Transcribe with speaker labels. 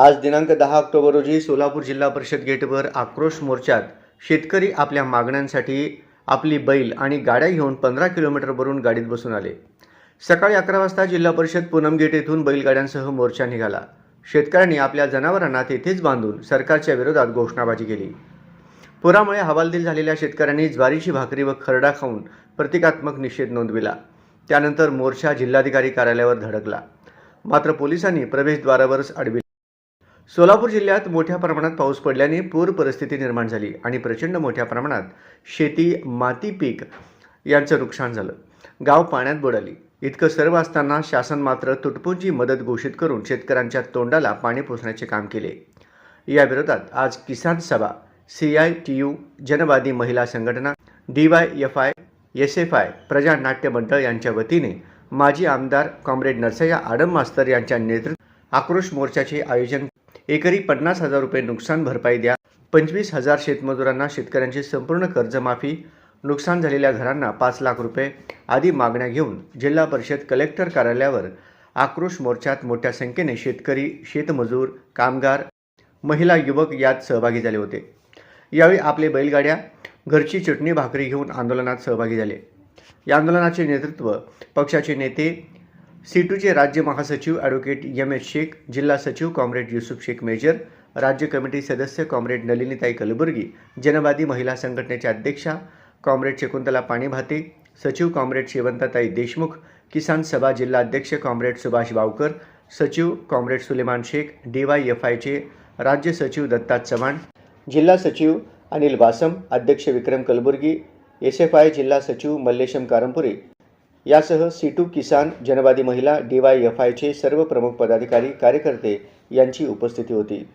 Speaker 1: आज दिनांक दहा ऑक्टोबर रोजी सोलापूर जिल्हा परिषद गेटवर आक्रोश मोर्चात शेतकरी आपल्या मागण्यांसाठी आपली बैल आणि गाड्या घेऊन पंधरा किलोमीटरवरून गाडीत बसून आले. सकाळी अकरा वाजता जिल्हा परिषद पूनम गेट येथून बैलगाड्यांसह मोर्चा निघाला. शेतकऱ्यांनी आपल्या जनावरांना तेथेच बांधून सरकारच्या विरोधात घोषणाबाजी केली. पुरामुळे हवालदिल झालेल्या शेतकऱ्यांनी ज्वारीची भाकरी व खरडा खाऊन प्रतिकात्मक निषेध नोंदविला. त्यानंतर मोर्चा जिल्हाधिकारी कार्यालयावर धडकला. मात्र पोलिसांनी प्रवेशद्वारावरच अडविले सोलापूर जिल्ह्यात मोठ्या प्रमाणात पाऊस पडल्याने पूर परिस्थिती निर्माण झाली आणि प्रचंड मोठ्या प्रमाणात शेती माती पीक यांचं नुकसान झालं. गाव पाण्यात बुडाली. इतकं सर्व असताना शासन मात्र तुटपुंजी मदत घोषित करून शेतकऱ्यांच्या तोंडाला पाणी पोचण्याचे काम केले. या विरोधात आज किसान सभा सी आय टी यू जनवादी महिला संघटना D Y F I S F I Praja Natya Mandal यांच्या वतीने माजी आमदार कॉम्रेड नरसय्या आडम मास्तर यांच्या नेतृत्व आक्रोश मोर्चाचे आयोजन एकरी पन्नास हजार रुपये नुकसान भरपाई द्या. पंचवीस हजार शेतमजुरांना शेतकऱ्यांची संपूर्ण कर्जमाफी नुकसान झालेल्या घरांना पाच लाख रुपये आदी मागण्या घेऊन जिल्हा परिषद कलेक्टर कार्यालयावर आक्रोश मोर्चात मोठ्या संख्येने शेतकरी शेतमजूर कामगार महिला युवक यात सहभागी झाले होते. यावेळी आपले बैलगाड्या घरची चटणी भाकरी घेऊन आंदोलनात सहभागी झाले. या आंदोलनाचे नेतृत्व पक्षाचे नेते सीटूचे राज्य महासचिव ॲडव्होकेट एम एच शेख जिल्हा सचिव कॉम्रेड युसुफ शेख मेजर राज्य कमिटी सदस्य कॉम्रेड नलिनीताई कलबुर्गी जनवादी महिला संघटनेच्या अध्यक्षा कॉम्रेड शकुंतला पाणीभाते सचिव कॉम्रेड शेवंताताई देशमुख किसान सभा जिल्हा अध्यक्ष कॉम्रेड सुभाष बावकर सचिव comrade Suleman Shaikh D Y F आयचे राज्य सचिव दत्ता चव्हाण जिल्हा सचिव अनिल वासम अध्यक्ष Vikram Kalburgi S F I जिल्हा सचिव मल्लेशम कारंपुरे यासह सीटू किसान जनवादी महिला डी वाय एफ आयचे सर्व प्रमुख पदाधिकारी कार्यकर्ते यांची उपस्थिती होती.